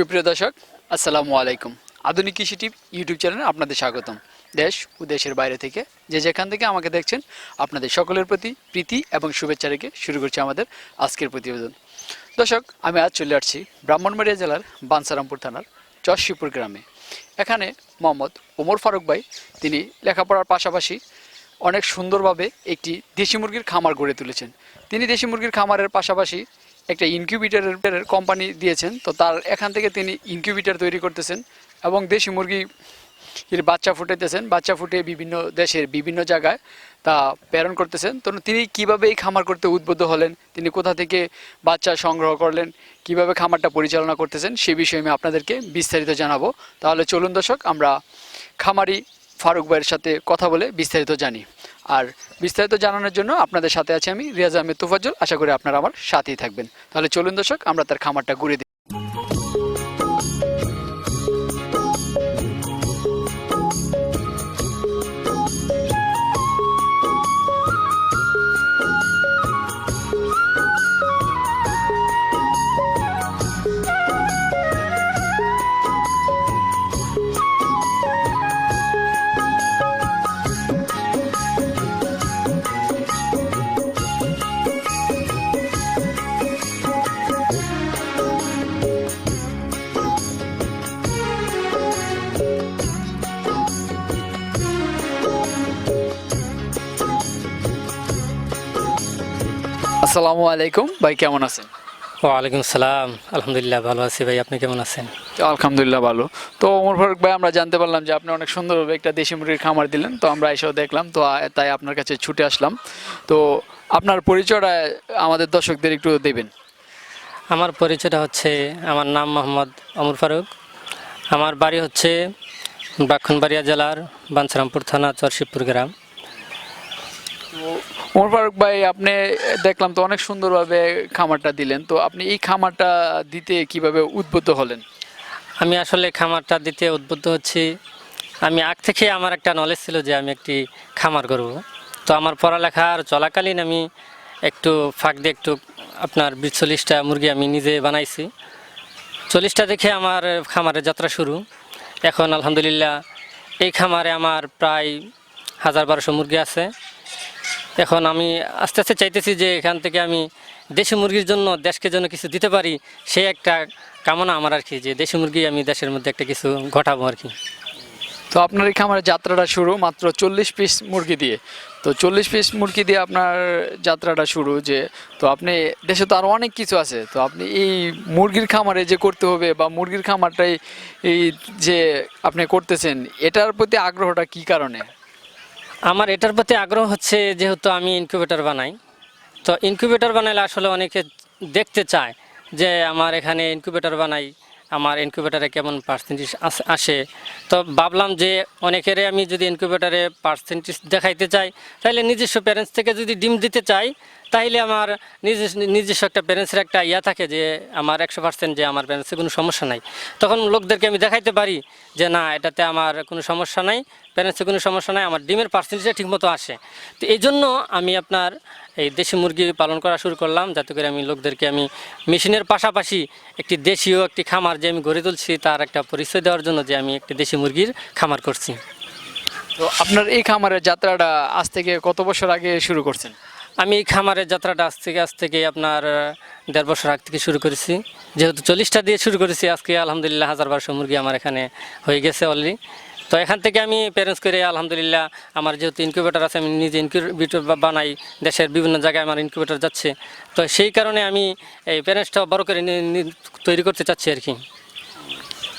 সুপ্রিয় দর্শক, আসসালামু আলাইকুম। আধুনিক কৃষি টিপ ইউটিউব চ্যানেলে আপনাদের স্বাগতম। দেশ ও দেশের বাইরে থেকে যে যেখান থেকে আমাকে দেখছেন, আপনাদের সকলের প্রতি প্রীতি এবং শুভেচ্ছা রেখে শুরু করছে আমাদের আজকের প্রতিবেদন। দর্শক, আমি আজ চলে আসছি ব্রাহ্মণবাড়িয়া জেলার বানসারামপুর থানার চশিপুর গ্রামে। এখানে মোহাম্মদ ওমর ফারুক ভাই, তিনি লেখাপড়ার পাশাপাশি অনেক সুন্দরভাবে একটি দেশি মুরগির খামার গড়ে তুলেছেন। তিনি দেশি মুরগির খামারের পাশাপাশি একটা ইনকিউবেটারের কোম্পানি দিয়েছেন। তো তার এখান থেকে তিনি ইনকিউবেটার তৈরি করতেছেন এবং দেশি মুরগি বাচ্চা ফুটাইতেছেন। বাচ্চা ফুটিয়ে বিভিন্ন দেশের বিভিন্ন জায়গায় তা প্রেরণ করতেছেন। তো তিনি কীভাবে এই খামার করতে উদ্বুদ্ধ হলেন? তিনি কোথা থেকে বাচ্চা সংগ্রহ করলেন? কীভাবে খামারটা পরিচালনা করতেছেন? সে বিষয়ে আমি আপনাদেরকে বিস্তারিত জানাব। তাহলে চলুন দর্শক, আমরা খামারি ফারুক ভাইয়ের সাথে কথা বলে বিস্তারিত জানি। আর বিস্তারিত জানানোর জন্য আপনাদের সাথে আছি আমি রিয়াজ আহমেদ তুফাজ্জল। আশা করি আপনারা আমার সাথেই থাকবেন। তাহলে চলুন দর্শক, আমরা তার খামারটা ঘুরে আসসালামু আলাইকুম। ভাই কেমন আছেন? ওয়ালাইকুম সালাম আলহামদুলিল্লাহ ভালো আছি ভাই। আপনি কেমন আছেন? আলহামদুলিল্লাহ ভালো। তো ওমর ফারুক ভাই আমরা জানতে পারলাম যে আপনি অনেক সুন্দরভাবে একটা দেশি মুরগির খামার দিলেন। তো আমরা এসেও দেখলাম তো তাই আপনার কাছে ছুটে আসলাম। তো আপনার পরিচয়টা আমাদের দর্শকদের একটু দেবেন। আমার পরিচয়টা হচ্ছে আমার নাম মোহাম্মদ অমর ফারুক। আমার বাড়ি হচ্ছে ব্রাক্ষণবাড়িয়া জেলার বাঞ্ছারামপুর থানা চরশিবপুর গ্রাম। ওমর ফারুক ভাই, আপনি দেখলাম তো অনেক সুন্দরভাবে খামারটা দিলেন। তো আপনি এই খামারটা দিতে কীভাবে উদ্বুদ্ধ হলেন? আমি আসলে খামারটা দিতে উদ্বুদ্ধ হচ্ছি। আমি আগ থেকে আমার একটা নলেজ ছিল যে আমি একটি খামার করব। তো আমার পড়ালেখার চলাকালীন আমি একটু ফাঁক দিয়ে একটু আপনার চল্লিশটা মুরগি আমি নিজে বানাইছি। চল্লিশটা দেখে আমার খামারের যাত্রা শুরু। এখন আলহামদুলিল্লাহ এই খামারে আমার প্রায় হাজার বারোশো মুরগি আছে। এখন আমি আস্তে আস্তে চাইতেছি যে এখান থেকে আমি দেশি মুরগির জন্য, দেশকে জন্য কিছু দিতে পারি সে একটা কামনা আমার আর কি, যে দেশি মুরগি আমি দেশের মধ্যে একটা কিছু ঘটাবো আর কি। তো আপনার এই খামারের যাত্রাটা শুরু মাত্র চল্লিশ পিস মুরগি দিয়ে। তো চল্লিশ পিস মুরগি দিয়ে আপনার যাত্রাটা শুরু যে, তো আপনি দেশে তো আরও অনেক কিছু আছে, তো আপনি এই মুরগির খামারে যে করতে হবে বা মুরগির খামারটাই এই যে আপনি করতেছেন, এটার প্রতি আগ্রহটা কি কারণে? আমার এটার প্রতি আগ্রহ হচ্ছে যেহেতু আমি ইনকিউবেটর বানাই। তো ইনকিউবেটর বানাইলে আসলে অনেকে দেখতে চায় যে আমার এখানে ইনকিউবেটর বানাই, আমার ইনকিউবেটারে কেমন পার্সেন্টেজ আসে তো ভাবলাম যে অনেকেরে আমি যদি ইনকিউবেটারে পার্সেন্টেজ দেখাইতে চাই তাহলে নিজস্ব প্যারেন্টস থেকে যদি ডিম দিতে চাই তাইলে আমার নিজস্ব নিজস্ব একটা প্যারেন্টসের একটা ইয়া থাকে যে আমার একশো পার্সেন্ট যে আমার প্যারেন্টসের কোনো সমস্যা নাই। তখন লোকদেরকে আমি দেখাইতে পারি যে না, এটাতে আমার কোনো সমস্যা নাই প্যারেন্টসের কোনো সমস্যা নাই, আমার ডিমের পার্সেন্টেজটা ঠিকমতো আসে। তো এই জন্য আমি আপনার এই দেশি মুরগি পালন করা শুরু করলাম, যাতে করে আমি লোকদেরকে আমি মেশিনের পাশাপাশি একটি দেশীয় একটি খামার যে আমি গড়ে তুলছি, তার একটা পরিচয় দেওয়ার জন্য যে আমি একটি দেশি মুরগির খামার করছি। তো আপনার এই খামারের যাত্রাটা আজ থেকে কত বছর আগে শুরু করছেন? আমি এই খামারের যাত্রাটা আজ থেকে আজ থেকে আপনার দেড় বছর আগ থেকে শুরু করেছি। যেহেতু চল্লিশটা দিয়ে শুরু করেছি, আজকে আলহামদুলিল্লাহ হাজার বারোশো মুরগি আমার এখানে হয়ে গেছে অলরেডি তো এখান থেকে আমি প্যারেন্টস করে আলহামদুলিল্লাহ আমার যেহেতু ইনকিউবেটার আছে, আমি নিজে ইনকিউবেটর বানাই, দেশের বিভিন্ন জায়গায় আমার ইনকিউবেটার যাচ্ছে। তো সেই কারণে আমি এই প্যারেন্টসটা বড় করে তৈরি করতে চাচ্ছি আর কি।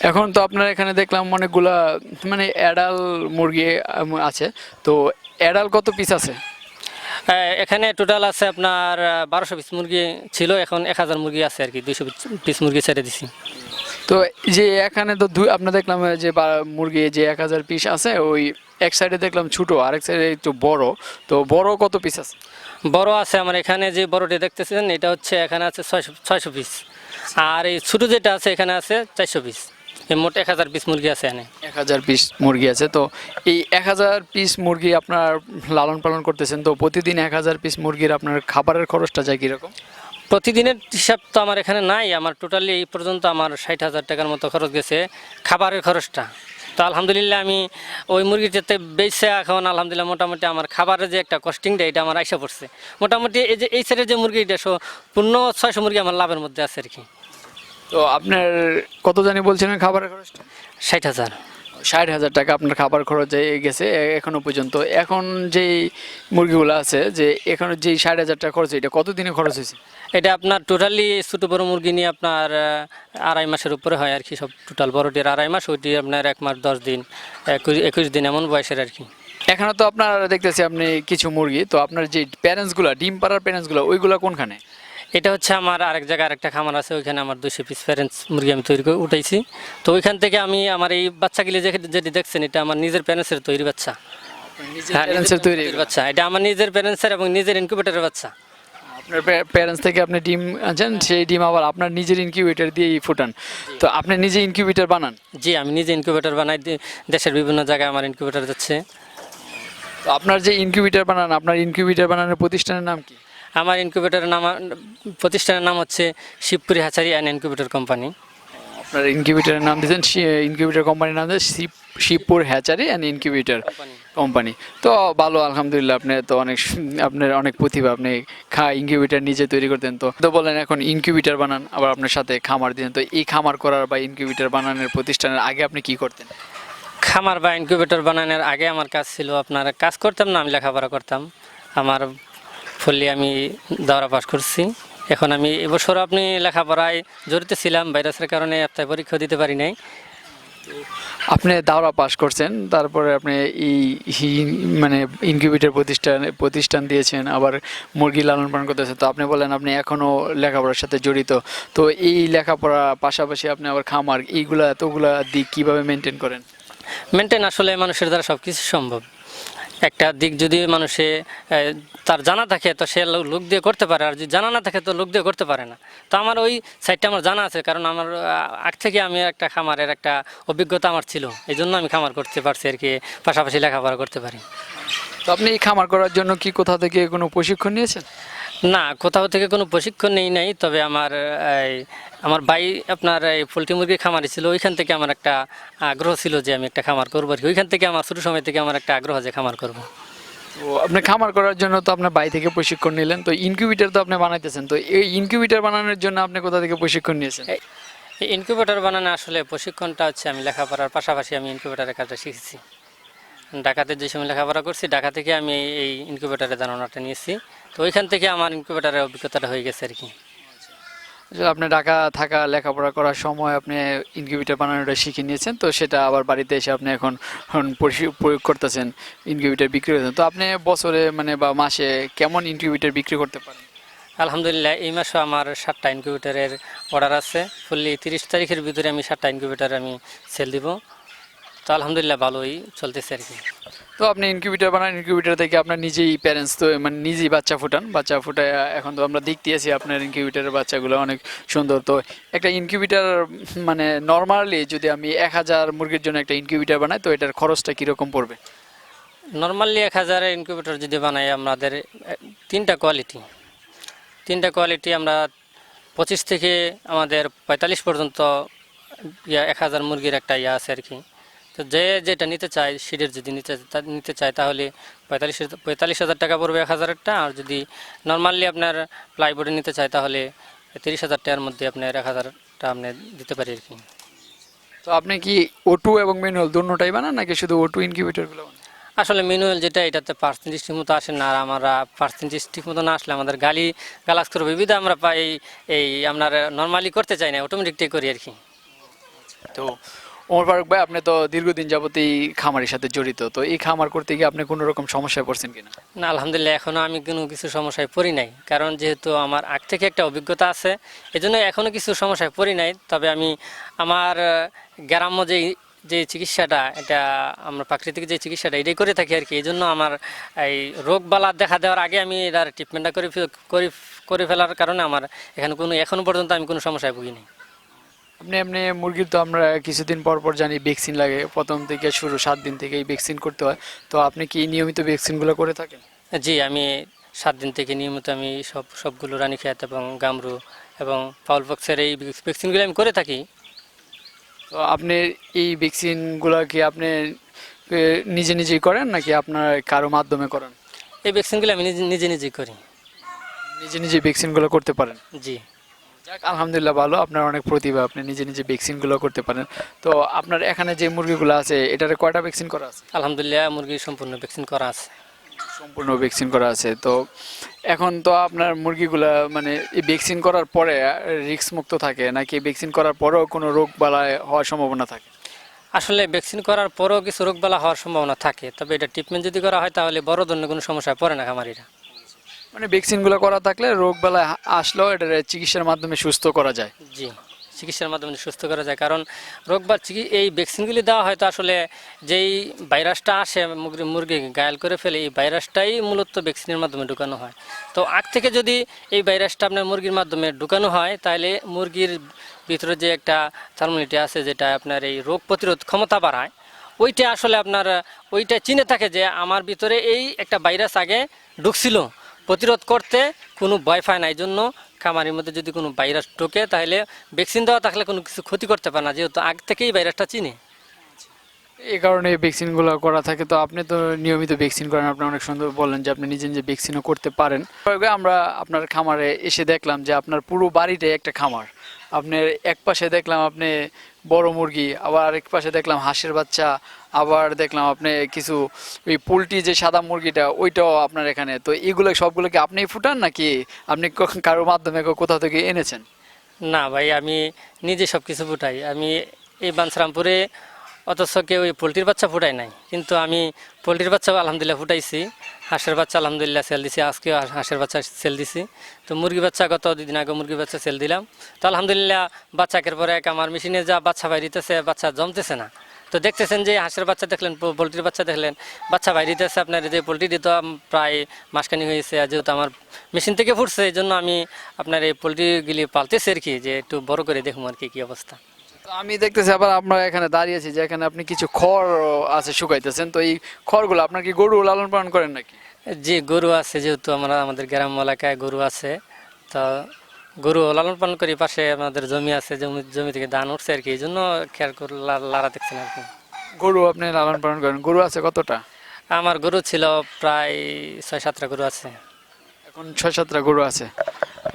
এখন তো আপনার এখানে দেখলাম অনেকগুলা মানে অ্যাডাল মুরগি আছে। তো অ্যাডাল কত পিস আছে? এখানে টোটাল আছে আপনার বারোশো পিস মুরগি ছিল এখন এক হাজার মুরগি আছে আর কি দুইশো পিস মুরগি ছেড়ে দিছি। তো যে এখানে তো দুই আপনার দেখলাম যে মুরগি যে এক হাজার পিস আছে ওই এক সাইডে দেখলাম ছোট আরেক সাইডে একটু বড়। তো বড় কত পিস আছে? বড় আছে আমার এখানে যে বড়টি দেখতেছেন এটা হচ্ছে এখানে আছে ছয়শো ছয়শো পিস আর এই ছোটো যেটা আছে এখানে আছে চারশো পিস মোট এক হাজার পিস মুরগি আছে এখানে এক হাজার পিস মুরগি আছে। তো এই এক হাজার পিস মুরগি আপনার লালন পালন করতেছেন তো প্রতিদিন এক হাজার পিস মুরগির আপনার খাবারের খরচটা যায় কীরকম? প্রতিদিনের হিসাব তো আমার এখানে নাই আমার টোটালি এই পর্যন্ত আমার ষাট হাজার টাকার মতো খরচ গেছে খাবারের খরচটা। তো আলহামদুলিল্লাহ আমি ওই মুরগিটাতে বেচে এখন আলহামদুলিল্লাহ মোটামুটি আমার খাবারের যে একটা কস্টিংটা এটা আমার আইসা পড়ছে। মোটামুটি এই যে এই সাইডের যে মুরগিটা সো পূর্ণ ছয়শো মুরগি আমার লাভের মধ্যে আছে আর কি। তো আপনার কত জানি বলছিলেন খাবারের খরচটা ষাট হাজার। ষাট হাজার টাকা আপনার খাবার খরচ গেছে এ- এখনও পর্যন্ত। এখন যেই মুরগিগুলো আছে যে এখন যেই ষাট হাজার টাকা খরচ এটা কত দিনে খরচ হয়েছে? এটা আপনার টোটালি ছোটো বড়ো মুরগি নিয়ে আপনার আড়াই মাসের উপরে হয় আর কি সব টোটাল বড়টির আড়াই মাস ওইটি আপনার এক মাস দশ দিন একুশ একুশ দিন এমন বয়সের আর কি। এখানে তো আপনার দেখতেছি আপনি কিছু মুরগি তো আপনার যে প্যারেন্টসগুলো ডিম পাড়ার প্যারেন্টসগুলো ওইগুলো কোনখানে? এটা হচ্ছে আমার আরেক জায়গায় আরেকটা খামার আছে ওইখানে আমার দুশো পিস প্যারেন্টস মুরগি আমি তৈরি করে উঠাইছি। তো ওইখান থেকে আমি আমার এই বাচ্চাগুলি যেটি দেখছেন এটা আমার নিজের প্যারেন্টসের তৈরি বাচ্চা। হ্যাঁ, প্যারেন্টসের তৈরি বাচ্চা। এটা আমার নিজের প্যারেন্টসের এবং নিজের ইনকিউবেটরের বাচ্চা। আপনার প্যারেন্টস থেকে আপনি ডিম আনছেন সেই ডিম আবার আপনার নিজের ইনকিউবেটর দিয়েই ফুটান। তো আপনি নিজে ইনকিউবেটর বানান? জি আমি নিজে ইনকিউবেটর বানাই দেশের বিভিন্ন জায়গায় আমার ইনকিউবেটর যাচ্ছে। তো আপনার যে ইনকিউবেটর বানান আপনার ইনকিউবেটর বানানোর প্রতিষ্ঠানের নাম কি? আমার ইনকিউবেটরের নাম প্রতিষ্ঠানের নাম হচ্ছে Shibpuri hatchery and incubator company আপনার ইনকিউবেটরের নাম দিয়েছেন ইনকিউবেটর কোম্পানির নাম Shib Shibpur hatchery and incubator company তো ভালো আলহামদুলিল্লাহ আপনি তো অনেক আপনার অনেক প্রতিভা আপনি খা ইনকিউবেটর নিজে তৈরি করতেন। তো তো বলেন এখন ইনকিউবেটর বানান আবার আপনার সাথে খামার দিতেন তো এই খামার করার বা ইনকিউবেটর বানানোর প্রতিষ্ঠানের আগে আপনি কি করতেন? খামার বা ইনকিউবেটর বানানোর আগে আমার কাজ ছিল আপনার কাজ করতাম না আমি লেখাপড়া করতাম। আমার ফুললি আমি দাওরা পাশ করছি। এখন আমি এবছর আপনি লেখাপড়ায় জড়িত ছিলাম ভাইরাসের কারণে আপনার পরীক্ষা দিতে পারি নাই। আপনি দাওরা পাস করছেন তারপরে আপনি এই মানে ইনকিউবেটর প্রতিষ্ঠান প্রতিষ্ঠান দিয়েছেন আবার মুরগি লালন পালন করতেছেন তো আপনি বলেন আপনি এখনও লেখাপড়ার সাথে জড়িত। তো এই লেখাপড়া পাশাপাশি আপনি আবার খামার এইগুলা এতগুলা দিক কীভাবে মেনটেন করেন? মেনটেন আসলে মানুষের দ্বারা সব কিছু সম্ভব। একটা দিক যদি মানুষে তার জানা থাকে, তো সে লোক দিয়ে করতে পারে, আর যদি জানা না থাকে, তো লোক দিয়ে করতে পারে না। তো আমার ওই সাইডটা আমার জানা আছে, কারণ আমার আগ থেকে আমি একটা খামারের একটা অভিজ্ঞতা আমার ছিল। এই জন্য আমি খামার করতে পারছি আর কি, পাশাপাশি লেখাপড়া করতে পারি। তো আপনি এই খামার করার জন্য কি কোথা থেকে কোনো প্রশিক্ষণ নিয়েছেন? না কোথাও থেকে কোনো প্রশিক্ষণ নেই নাই তবে আমার আমার ভাই আপনার এই পোলট্রি মুরগির খামারি ছিল ওইখান থেকে আমার একটা আগ্রহ ছিল যে আমি একটা খামার করব আর কি। ওইখান থেকে আমার ছোটো সময় থেকে আমার একটা আগ্রহ যে খামার করব। তো আপনি খামার করার জন্য তো আপনার বাড়ি থেকে প্রশিক্ষণ নিলেন তো ইনকিউবেটর তো আপনি বানাইতেছেন তো এই ইনকিউবেটর বানানোর জন্য আপনি কোথা থেকে প্রশিক্ষণ নিয়েছেন? এই ইনকিউবেটর বানানো আসলে প্রশিক্ষণটা হচ্ছে আমি লেখাপড়ার পাশাপাশি আমি ইনকিউবেটারের কাজটা শিখেছি। ঢাকাতে যে সময় লেখাপড়া করছি ঢাকা থেকে আমি এই ইনকিউবেটারের ধারণাটা নিয়েছি। তো ওইখান থেকে আমার ইনকিউবেটারের অভিজ্ঞতাটা হয়ে গেছে আর কি। আপনি ঢাকা থাকা লেখাপড়া করার সময় আপনি ইনকিউবেটর বানানোটা শিখে নিয়েছেন তো সেটা আবার বাড়িতে এসে আপনি এখন এখন প্রয়োগ করতেছেন ইনকিউবেটর বিক্রি করতেছেন তো আপনি বছরে মানে বা মাসে কেমন ইনকিউবেটর বিক্রি করতে পারেন? আলহামদুলিল্লাহ এই মাসে আমার সাতটা ইনকিউবেটারের অর্ডার আছে। ফুললি তিরিশ তারিখের ভিতরে আমি সাতটা ইনকিউবেটার আমি সেল দিব। তো আলহামদুলিল্লাহ ভালোই চলতেছে আর কি। তো আপনি ইনকিউবেটর বানান ইনকিউবেটর থেকে আপনার নিজেই প্যারেন্টস তো মানে নিজেই বাচ্চা ফুটান। বাচ্চা ফুটায় এখন তো আমরা দেখতে আছি আপনার ইনকিউবেটরের বাচ্চাগুলো অনেক সুন্দর। তো একটা ইনকিউবেটর মানে নর্মালি যদি আমি এক হাজার মুরগির জন্য একটা ইনকিউবেটর বানাই তো এটার খরচটা কীরকম পড়বে? নর্মালি এক হাজারের ইনকিউবেটর যদি বানাই আমাদের তিনটা কোয়ালিটি তিনটা কোয়ালিটি আমরা পঁচিশ থেকে আমাদের পঁয়তাল্লিশ পর্যন্ত ইয়া এক হাজার মুরগির একটা ইয়া আছে আর কি। তো যে যেটা নিতে চায় সিডের যদি নিতে তা- নিতে চায় তাহলে পঁয়তাল্লিশ পঁয়তাল্লিশ হাজার টাকা পড়বে এক হাজারেরটা। আর যদি নর্মালি আপনার প্লাইবোর্ডে নিতে চায় তাহলে তিরিশ হাজার টাকার মধ্যে আপনার এক হাজারটা আপনি দিতে পারি আর কি। তো আপনি কি ওটু এবং ম্যানুয়াল দুটোটাই বানান নাকি শুধু ওটু ইনকিউবেটরগুলো বানান? আসলে ম্যানুয়াল যেটা এটাতে পার্সেন্টেজ ঠিক মতো আসে না আর আমরা পার্সেন্টেজ ঠিক মতো না আসলে আমাদের গালি গালাজ করবে বিবিধ আমরা পাই এই আপনার নর্মালি করতে চাই না অটোমেটিকটাই করি আর কি। তো ওমর ফারুক ভাই, আপনি তো দীর্ঘদিন যাবত এই খামারের সাথে জড়িত, তো এই খামার করতে গিয়ে আপনি কোনো রকম সমস্যায় পড়ছেন কিনা? না, আলহামদুলিল্লাহ এখনও আমি কোনো কিছু সমস্যায় পড়ি নাই। কারণ যেহেতু আমার আগ থেকে একটা অভিজ্ঞতা আছে এই জন্য এখনও কিছু সমস্যায় পড়ি নাই। তবে আমি আমার গ্রাম্য যেই যে চিকিৎসাটা, এটা আমরা প্রাকৃতিক যে চিকিৎসাটা, এটাই করে থাকি আর কি। এই জন্য আমার এই রোগ বালা দেখা দেওয়ার আগে আমি এটার ট্রিটমেন্টটা করে করে ফেলার কারণে আমার এখানে কোনো এখনও পর্যন্ত আমি কোনো সমস্যায় ভুগিনি আপনি এমনি মুরগির তো আমরা কিছুদিন পর পর জানি ভ্যাকসিন লাগে। প্রথম থেকে শুরু সাত দিন থেকে এই ভ্যাকসিন করতে হয়। তো আপনি কি নিয়মিত ভ্যাকসিনগুলো করে থাকেন? জি আমি সাত দিন থেকে নিয়মিত আমি সব সবগুলো রানী খেত এবং গামরু এবং ফাউল পক্সের এই ভ্যাকসিনগুলো আমি করে থাকি। তো আপনি এই ভ্যাকসিনগুলো কি আপনি নিজে নিজেই করেন নাকি আপনার কারও মাধ্যমে করেন? এই ভ্যাকসিনগুলো আমি নিজে নিজে নিজেই করি। নিজে নিজে ভ্যাকসিনগুলো করতে পারেন? জি। যাক আলহামদুলিল্লাহ ভালো। আপনার অনেক প্রতিভা আপনি নিজে নিজে ভ্যাকসিনগুলো করতে পারেন। তো আপনার এখানে যে মুরগিগুলো আছে এটার কয়টা ভ্যাকসিন করা আছে? আলহামদুলিল্লাহ মুরগি সম্পূর্ণ ভ্যাকসিন করা আছে। সম্পূর্ণ ভ্যাকসিন করা আছে। তো এখন তো আপনার মুরগিগুলা মানে এই ভ্যাকসিন করার পরে রিস্ক মুক্ত থাকে নাকি ভ্যাকসিন করার পরেও কোনো রোগ বালায় হওয়ার সম্ভাবনা থাকে? আসলে ভ্যাকসিন করার পরেও কিছু রোগবালা হওয়ার সম্ভাবনা থাকে তবে এটা ট্রিটমেন্ট যদি করা হয় তাহলে বড় ধরনের কোনো সমস্যায় পড়ে না খামারিরা। মানে ভ্যাকসিনগুলো করা থাকলে রোগ বালায় আসলেও এটা চিকিৎসার মাধ্যমে সুস্থ করা যায়। জি, চিকিৎসার মাধ্যমে সুস্থ করা যায়। কারণ রোগ বা এই ভ্যাকসিনগুলি দেওয়া হয়তো আসলে যেই ভাইরাসটা আসে মুরগি মুরগি গায়াল করে ফেলে, এই ভাইরাসটাই মূলত ভ্যাকসিনের মাধ্যমে ঢুকানো হয়। তো আগ থেকে যদি এই ভাইরাসটা আপনার মুরগির মাধ্যমে ঢুকানো হয়, তাহলে মুরগির ভিতরে যে একটা থার্মোমিটি আছে, যেটা আপনার এই রোগ প্রতিরোধ ক্ষমতা বাড়ায়, ওইটা আসলে আপনার, ওইটা চিনে থাকে যে আমার ভিতরে এই একটা ভাইরাস আগে ঢুকছিল। প্রতিরোধ করতে কোনো ভয় পায় না। এই জন্য খামারের মধ্যে যদি কোনো ভাইরাস ঢোকে, তাহলে ভ্যাকসিন দেওয়া থাকলে কোনো কিছু ক্ষতি করতে পারে না, যেহেতু আগ থেকেই ভাইরাসটা চিনে। এই কারণে ভ্যাকসিনগুলো করা থাকে। তো আপনি তো নিয়মিত ভ্যাকসিন করেন। আপনি অনেক সুন্দর বললেন যে আপনি নিজে নিজে ভ্যাকসিনও করতে পারেন। আমরা আপনার খামারে এসে দেখলাম যে আপনার পুরো বাড়িটাই একটা খামার। আপনার এক পাশে দেখলাম আপনি বড় মুরগি, আবার আরেক পাশে দেখলাম হাঁসের বাচ্চা, আবার দেখলাম আপনি কিছু ওই পোলট্রি যে সাদা মুরগিটা, ওইটাও আপনার এখানে। তো এগুলো সবগুলো কি আপনিই ফুটান নাকি আপনি কারোর মাধ্যমে কোথাও থেকে এনেছেন? না ভাই, আমি নিজে সব কিছু ফুটাই। আমি এই বাঞ্ছরামপুরে অথচ কেউ পোলট্রির বাচ্চা ফুটাই নাই। কিন্তু আমি পোলট্রির বাচ্চা আলহামদুলিল্লাহ ফুটাইছি, হাঁসের বাচ্চা আলহামদুলিল্লাহ সেল দিছি, আজকেও হাঁস- হাঁসের বাচ্চা সেল দিছি। তো মুরগি বাচ্চা গত দুদিন আগে মুরগি বাচ্চা সেল দিলাম। তো আলহামদুলিল্লাহ বাচ্চাকের পরে এক আমার মেশিনে যা বাচ্চা বাইরিতেছে, বাচ্চা জমতেছে না। তো দেখতেছেন যে হাঁসের বাচ্চা দেখলেন পোলট্রির বাচ্চা দেখলেন, বাচ্চা বাইরিতেছে। আপনার এই যে পোলট্রিটি তো প্রায় মাসখানি হয়েছে যেহেতু আমার মেশিন থেকে ফুটছে, এই জন্য আমি আপনার এই পোলট্রিগুলি পালতেছি আর কি, যে একটু বড় করে দেখুন আর কি, কী অবস্থা। আমি দেখতেছি আবার আমরা এখানে দাঁড়িয়েছি যে এখানে আপনি কিছু খড় আছে শুকাইতেছেন। তো এই খড়গুলো আপনার কি গরু লালন পালন করেন নাকি? যে গরু আছে যেহেতু আমরা আমাদের গ্রাম এলাকায় গরু আছে। তো গরু লালন পালন করি পাশে আমাদের জমি আছে জমি জমি থেকে ধান উঠছে আর কি এই জন্য খেয়াল করে লাড়া দেখছেন আর কি। গরু আপনি লালন পালন করেন গরু আছে কতটা? আমার গরু ছিল প্রায় ছয় সাতটা গরু আছে। এখন ছয় সাতটা গরু আছে।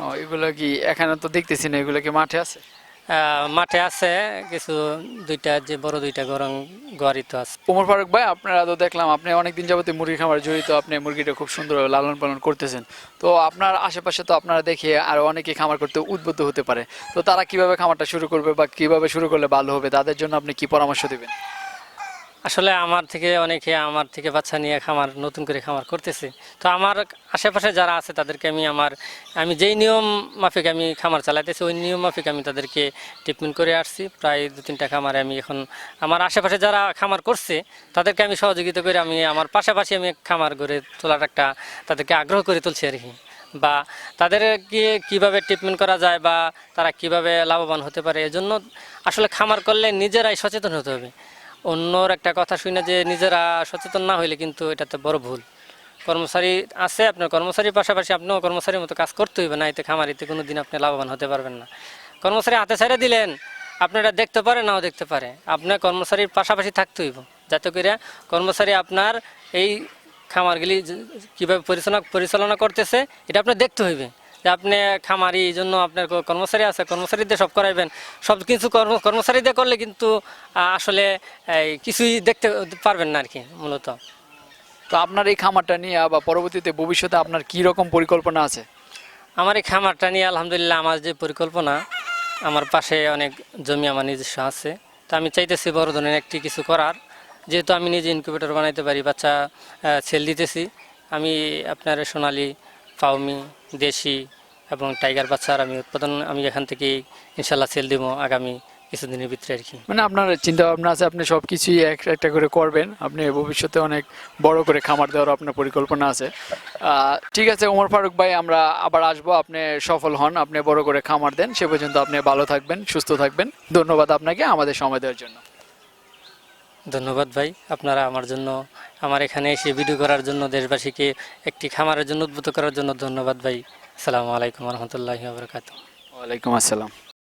ও এগুলো কি এখানে তো দেখতেছি না এগুলো কি মাঠে আছে? মাঠে আছে, কিছু দুইটা যে বড় দুইটা গরম গোয়ারি তো আছে। উমর ফারুক ভাই, আপনারা তো দেখলাম, আপনি অনেকদিন যাবত মুরগি খামার জড়িত, আপনি মুরগিটা খুব সুন্দর লালন পালন করতেছেন। তো আপনার আশেপাশে তো আপনারা দেখে আর অনেকে খামার করতে উদ্বুদ্ধ হতে পারে। তো তারা কীভাবে খামারটা শুরু করবে বা কীভাবে শুরু করলে ভালো হবে, তাদের জন্য আপনি কি পরামর্শ দেবেন? আসলে আমার থেকে অনেকে আমার থেকে বাচ্চা নিয়ে খামার, নতুন করে খামার করতেছে। তো আমার আশেপাশে যারা আছে, তাদেরকে আমি আমার, আমি যেই নিয়ম মাফিক আমি খামার চালাইতেছি, ওই নিয়ম মাফিক আমি তাদেরকে ট্রিটমেন্ট করে আসছি। প্রায় দু তিনটা খামারে আমি এখন, আমার আশেপাশে যারা খামার করছে, তাদেরকে আমি সহযোগিতা করে আমি, আমার পাশাপাশি আমি খামার গড়ে তোলার একটা তাদেরকে আগ্রহ করে তুলছি আর কি। বা তাদেরকে কীভাবে ট্রিটমেন্ট করা যায় বা তারা কীভাবে লাভবান হতে পারে, এজন্য আসলে খামার করলে নিজেরাই সচেতন হতে হবে। অন্যর একটা কথা শুনে যে নিজেরা সচেতন না হইলে কিন্তু এটাতে বড় ভুল। কর্মচারী আছে আপনার কর্মচারীর পাশাপাশি আপনিও কর্মচারীর মতো কাজ করতে হইবে, না এতে খামারিতে কোনো দিন আপনি লাভবান হতে পারবেন না। কর্মচারী হাতে ছেড়ে দিলেন, আপনারা দেখতে পারে নাও দেখতে পারে, আপনার কর্মচারীর পাশাপাশি থাকতে হইব। যাতে করে কর্মচারী আপনার এই খামারগুলি কীভাবে পরিচালনা পরিচালনা করতেছে, এটা আপনার দেখতে হইবে। যে আপনি খামারি এই জন্য আপনার কর্মচারী আছে কর্মচারীদের সব করাইবেন। সব কিছু কর্ম কর্মচারীদের করলে কিন্তু আসলে কিছুই দেখতে পারবেন না আর কি মূলত। তো আপনার এই খামারটা নিয়ে বা পরবর্তীতে ভবিষ্যতে আপনার কি রকম পরিকল্পনা আছে? আমার এই খামারটা নিয়ে আলহামদুলিল্লাহ আমার যে পরিকল্পনা আমার পাশে অনেক জমি আমার নিজস্ব আছে। তো আমি চাইতেছি বড় ধরনের একটি কিছু করার। যেহেতু আমি নিজে ইনকিউবেটর বানাইতে পারি বাচ্চা সেল দিতেছি। আমি আপনার সোনালি পাউমি দেশি এবং টাইগার বাচ্চার আমি উৎপাদন, আমি এখান থেকে ইনশাল্লাহ সেল দিব আগামী কিছুদিনের ভিতরে আর কি। মানে আপনার চিন্তা ভাবনা আছে, আপনি সব কিছুই একটা একটা করে করবেন। আপনি ভবিষ্যতে অনেক বড় করে খামার দেওয়ার আপনার পরিকল্পনা আছে। ঠিক আছে, ওমর ফারুক ভাই, আমরা আবার আসব। আপনি সফল হন, আপনি বড় করে খামার দেন। সে পর্যন্ত আপনি ভালো থাকবেন, সুস্থ থাকবেন। ধন্যবাদ আপনাকে আমাদের সময় দেওয়ার জন্য। ধন্যবাদ ভাই। আপনারা আমার জন্য, আমার এখানে এসে ভিডিও করার জন্য দেশবাসীকে একটি খামারের জন্য উদ্বুদ্ধ করার জন্য ধন্যবাদ ভাই। আসসালামু আলাইকুম রহমতুল্লাহ আবরকাত ওয়ালাইকুম আসসালাম।